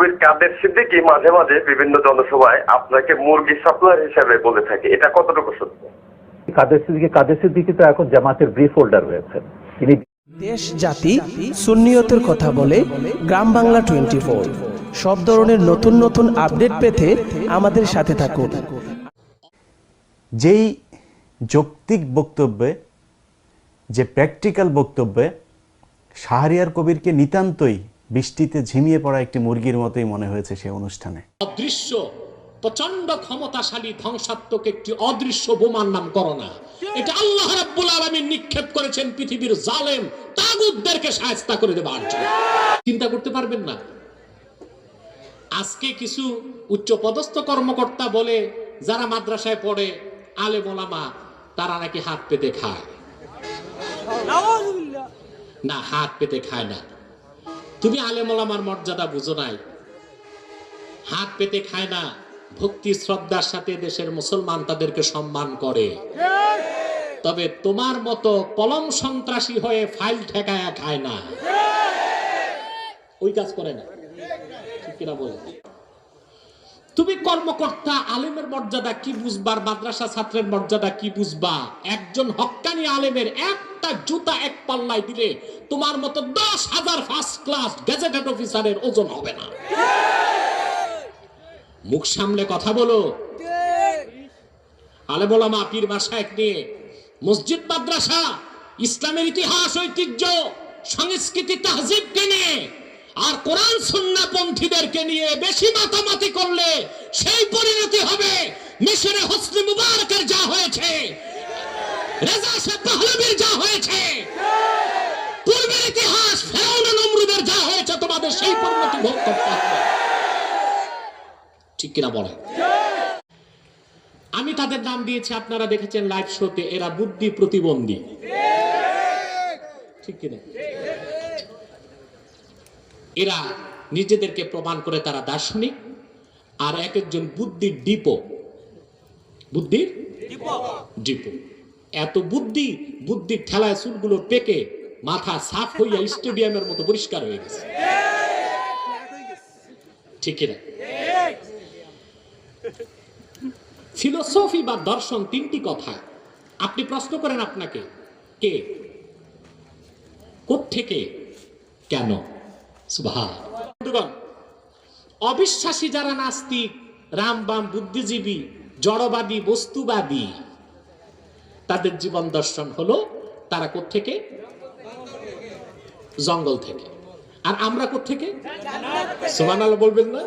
কবির কাদের সিদ্দিকি মাঝে মাঝে বিভিন্ন জনসভায় আপনাকে মুরগি সাপ্লায়ার হিসেবে বলে থাকে। এটা কতটুকু সত্য? কাদের সিদ্দিকি? কাদের সিদ্দিকি তো এখন জামাতের ব্রিফ হোল্ডার হয়েছেন তিনি দেশ জাতি সুন্নিয়তের কথা বলে গ্রাম বাংলা টোয়েন্টি ফোর সব ধরনের নতুন নতুন আপডেট পেতে আমাদের সাথে থাকুন। যেই যৌক্তিক বক্তব্যে যে প্র্যাকটিক্যাল বক্তব্যে শাহরিয়ার কবিরকে নিতান্তই বৃষ্টিতে ঝিমিয়ে পড়া একটি মুরগির মতোই মনে হয়েছে সে অনুষ্ঠানে। অদৃশ্য প্রচণ্ড ক্ষমতাশালী ধ্বংসাত্মক একটি অদৃশ্য বোমার নাম করোনা। এটা আল্লাহ রাব্বুল আলামিন নিক্ষেপ করেছেন পৃথিবীর জালেম তাগুতদেরকে সাহায্য করে দেবার জন্য। চিন্তা করতে পারবেন না। আজকে কিছু উচ্চ পদস্থ কর্মকর্তা বলে যারা মাদ্রাসায় পড়ে আলে মোলামা তারা নাকি হাত পেতে খায়। না হাত পেতে খায় না। তুমি আলে মোলামার মর্যাদা বুঝো নাই। হাত পেতে খায় না, ভক্তি, শ্রদ্ধার সাথে দেশের মুসলমান তাদেরকে সম্মান করে। তবে তোমার মতো কলম সন্ত্রাসী হয়ে ফাইল ঠেকায়া খায় না। ওই কাজ করে না। ঠিক কিনা বলে? তুমি কর্মকর্তা, আলেমের মর্যাদা কি বুঝবার মাদ্রাসা ছাত্রের মর্যাদা কি বুঝবা? একজন হক্কানি আলেমের একটা জুতা এক পাল্লায় দিলে তোমার মতো দশ হাজার ফার্স্ট ক্লাস গেজেটেড অফিসারের ওজন হবে না। মুখ সামলে কথা বলো। আলে বলামা পীর মাসায়েক নিয়ে মসজিদ মাদ্রাসা, ইসলামের ইতিহাস ঐতিহ্য, সংস্কৃতি তাহজিবকে নিয়ে আর কোরআন সুন্না পন্থীদেরকে নিয়ে বেশি মাতামাতি করলে সেই পরিণতি হবে। মিশরে হোসনি মুবারকের যা হয়েছে, রেজা সে পাহলবির যা হয়েছে, পূর্বের ইতিহাস ফেরাউন নমরুদের যা হয়েছে, তোমাদের সেই পরিণতি ভোগ করতে হবে। ঠিক কিনা বলেন আমি তাদের নাম দিয়েছি, আপনারা দেখেছেন লাইভ শোতে এরা বুদ্ধি প্রতিবন্ধী। ঠিক কিনা? এরা নিজেদেরকে প্রমাণ করে তারা দার্শনিক আর এক একজন বুদ্ধির ডিপো। বুদ্ধির? ডিপো। এত বুদ্ধি বুদ্ধির ঠেলায় চুলগুলো পেকে মাথা সাফ হইয়া স্টেডিয়ামের মতো পরিষ্কার হয়ে গেছে। ঠিক না ফিলোসফি বা দর্শন তিনটি কথা। আপনি প্রশ্ন করেন আপনাকে কে? থেকে কেন। অবিশ্বাসী যারা নাস্তিক, রামবাম বুদ্ধিজীবী, জড়বাদী, বস্তুবাদী, তাদের জীবন দর্শন হলো তারা থেকে জঙ্গল থেকে। আর আমরা থেকে বলবেন না?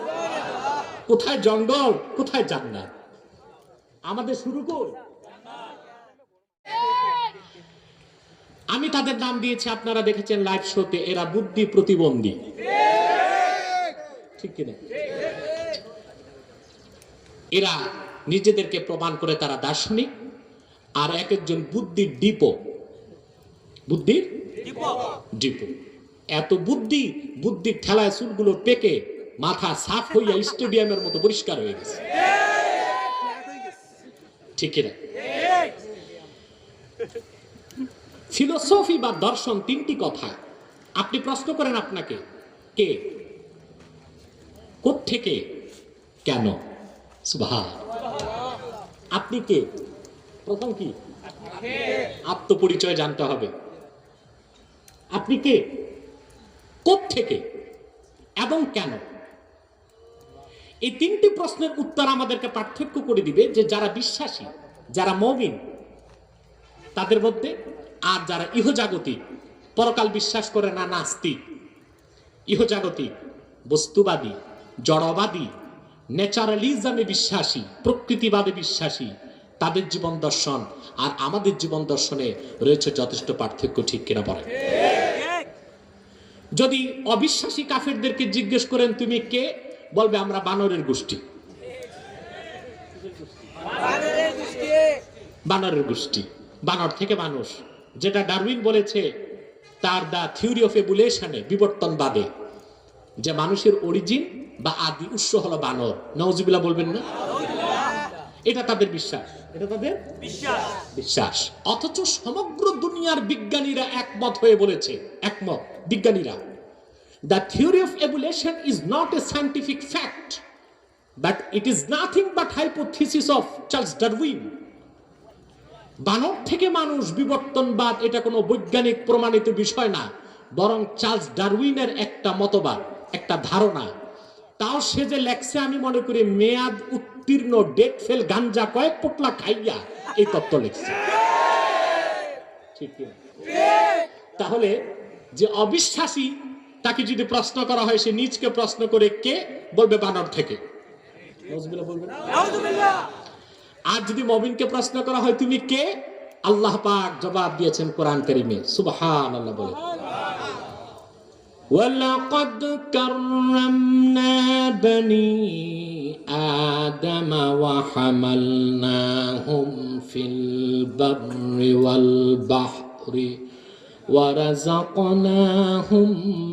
কোথায় জঙ্গল, কোথায় জান্নাত? আমাদের শুরু কর আমি তাদের নাম দিয়েছি, আপনারা দেখেছেন লাইভ শোতে এরা বুদ্ধি প্রতিবন্ধী। ঠিক কিনা? এরা নিজেদেরকে প্রমাণ করে তারা দার্শনিক আর এক একজন বুদ্ধির ডিপো। বুদ্ধির? ডিপো। এত বুদ্ধি বুদ্ধির ঠেলায় চুলগুলো পেকে মাথা সাফ হইয়া স্টেডিয়ামের মতো পরিষ্কার হয়ে গেছে। ঠিক কিনা? ফিলোসফি বা দর্শন তিনটি কথা আপনি প্রশ্ন করেন আপনাকে কে? থেকে কেন? সুভাষ আপনি কে? প্রথম কি? আত্মপরিচয় জানতে হবে। আপনি কে? থেকে এবং কেন? এই তিনটি প্রশ্নের উত্তর আমাদেরকে পার্থক্য করে দিবে যে যারা বিশ্বাসী, যারা মমিন, তাদের মধ্যে আর যারা ইহজাগতিক, পরকাল বিশ্বাস করে না, নাস্তিক। ইহজাগতিক, বস্তুবাদী জড়বাদী, ন্যাচারালিজমে বিশ্বাসী, প্রকৃতিবাদে বিশ্বাসী, তাদের জীবন দর্শন আর আমাদের জীবন দর্শনে রয়েছে যথেষ্ট পার্থক্য, ঠিক কিনা বলেন? যদি অবিশ্বাসী কাফেরদেরকে জিজ্ঞেস করেন, তুমি কে? বলবে, আমরা বানরের গোষ্ঠী। বানরের গোষ্ঠী, বানর থেকে মানুষ। যেটা ডারউইন বলেছে, তার দা থিওরি অফ এভুলেশনে বিবর্তনবাদে। যে মানুষের অরিজিন বা আদি উৎস হলো বানর। নওজিবিল্লা বলবেন না? এটা তাদের বিশ্বাস। এটা তাদের বিশ্বাস। বিশ্বাস। অথচ সমগ্র দুনিয়ার বিজ্ঞানীরা একমত হয়ে বলেছে। একমত। বিজ্ঞানীরা। The theory of evolution is not a scientific fact but it is nothing but hypothesis of Charles Darwin বানর থেকে মানুষ বিবর্তনবাদ এটা কোনো বৈজ্ঞানিক প্রমাণিত বিষয় না বরং চার্লস ডারউইনের একটা মতবাদ। একটা ধারণা। তাও সে যে লেখছে, আমি মনে করি মেয়াদ উত্তীর্ণ, ডেট ফেল, গাঞ্জা, কয়েক পোটলা খাইয়া এই তত্ত্ব লিখছে। তাহলে যে অবিশ্বাসী, তাকে যদি প্রশ্ন করা হয়, সে নিজকে প্রশ্ন করে কে বলবে বানর থেকে? আর যদি মবিনকে প্রশ্ন করা হয়, তুমি কে? আল্লাহ পাক জবাব দিয়েছেন কোরআন কারিমে। সুবহান আল্লাহ বলে। ولقد كرمنا بني آدم وحملناهم في البر والبحر ورزقناهم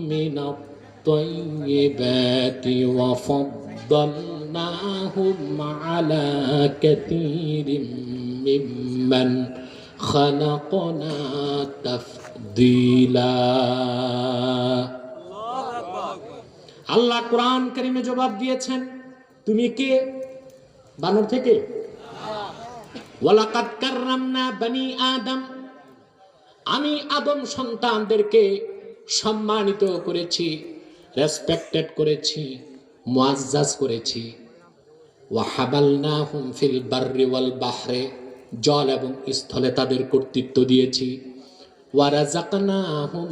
من الطيبات وفضلناهم على كثير ممن خلقنا تفضيلا. আল্লাহ কোরআন কারিমে জবাব দিয়েছেন, তুমি কে? বানর থেকে। ওয়ালাকাদ কাররামনা বানি আদম। আমি আদম সন্তানদেরকে সম্মানিত করেছি রেসপেক্টেড করেছি, মুআজ্জাজ করেছি। ওয়াহাবালনাহুম ফিল বাররি ওয়াল বাহরে। জল এবং স্থলে তাদের কর্তৃত্ব দিয়েছি। ওয়ারাজাকনাহুম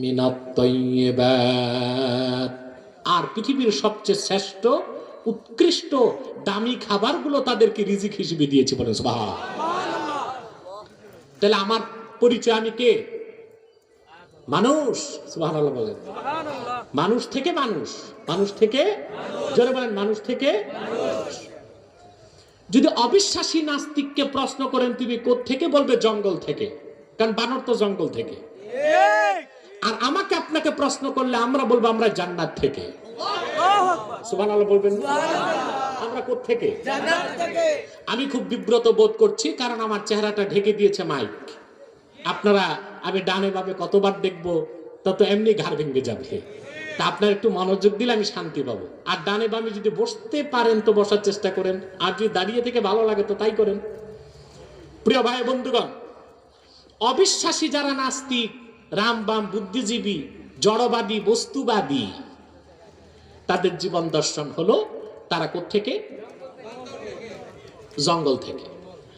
মিনাত তাইয়্যিবাত আর পৃথিবীর সবচেয়ে শ্রেষ্ঠ উৎকৃষ্ট দামি খাবারগুলো তাদেরকে রিজিক হিসেবে দিয়েছে বলে তাহলে আমার পরিচয় আমি কে? মানুষ বলেন। মানুষ থেকে মানুষ মানুষ থেকে জোরে বলেন মানুষ থেকে যদি অবিশ্বাসী নাস্তিককে প্রশ্ন করেন তুমি থেকে বলবে? জঙ্গল থেকে। কারণ বানর তো জঙ্গল থেকে। আর আমাকে আপনাকে প্রশ্ন করলে আমরা বলব আমরা জান্নাত থেকে। সুবহানাল্লাহ বলবেন? আমরা থেকে। আমি খুব বিব্রত বোধ করছি কারণ আমার চেহারাটা ঢেকে দিয়েছে মাইক। আপনারা আমি ডানে বামে কতবার দেখব তত এমনি ঘাড় ভেঙে যাবে। তা আপনার একটু মনোযোগ দিলে আমি শান্তি পাবো। আর ডানে বামে যদি বসতে পারেন তো বসার চেষ্টা করেন। আর যদি দাঁড়িয়ে থেকে ভালো লাগে তো তাই করেন। প্রিয় ভাই বন্ধুগণ অবিশ্বাসী যারা নাস্তিক রামবাম বুদ্ধিজীবী, জড়বাদী, বস্তুবাদী। তাদের জীবন দর্শন হলো তারা থেকে জঙ্গল থেকে।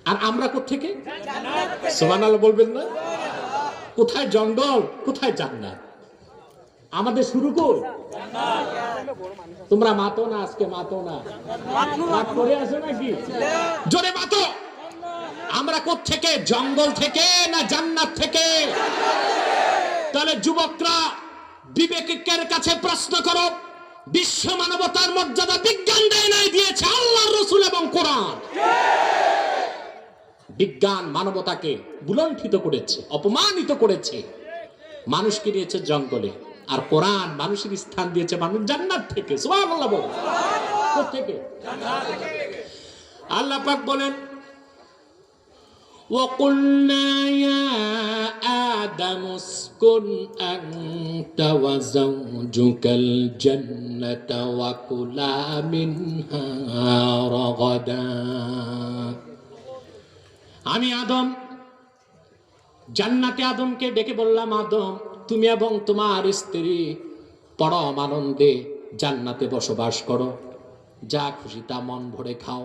আর আমরা থেকে বলবেন না? কোথায় জঙ্গল, কোথায় জান্নাত? আমাদের শুরু কর। তোমরা মাতো না, আজকে মাতো না। করে আসো নাকি? জোরে মাতো। আমরা থেকে জঙ্গল থেকে না জান্নাত থেকে? তাহলে যুবকরা বিবেকের কাছে প্রশ্ন করো বিশ্ব মানবতার মর্যাদা বিজ্ঞান দেয় নাই দিয়েছে আল্লাহ রসুল এবং কোরআন বিজ্ঞান মানবতাকে বুলণ্ঠিত করেছে অপমানিত করেছে মানুষকে দিয়েছে জঙ্গলে আর কোরআন মানুষের স্থান দিয়েছে মানুষ জান্নাত থেকে সুবহানাল্লাহ বলো থেকে আল্লাহ পাক বলেন وقلنا يا آدم اسكن أنت وزوجك الجنة وكلا منها رغدا আমি আদম জান্নাতে আদমকে ডেকে বললাম আদম তুমি এবং তোমার স্ত্রী পরম আনন্দে জান্নাতে বসবাস করো যা খুশি তা মন ভরে খাও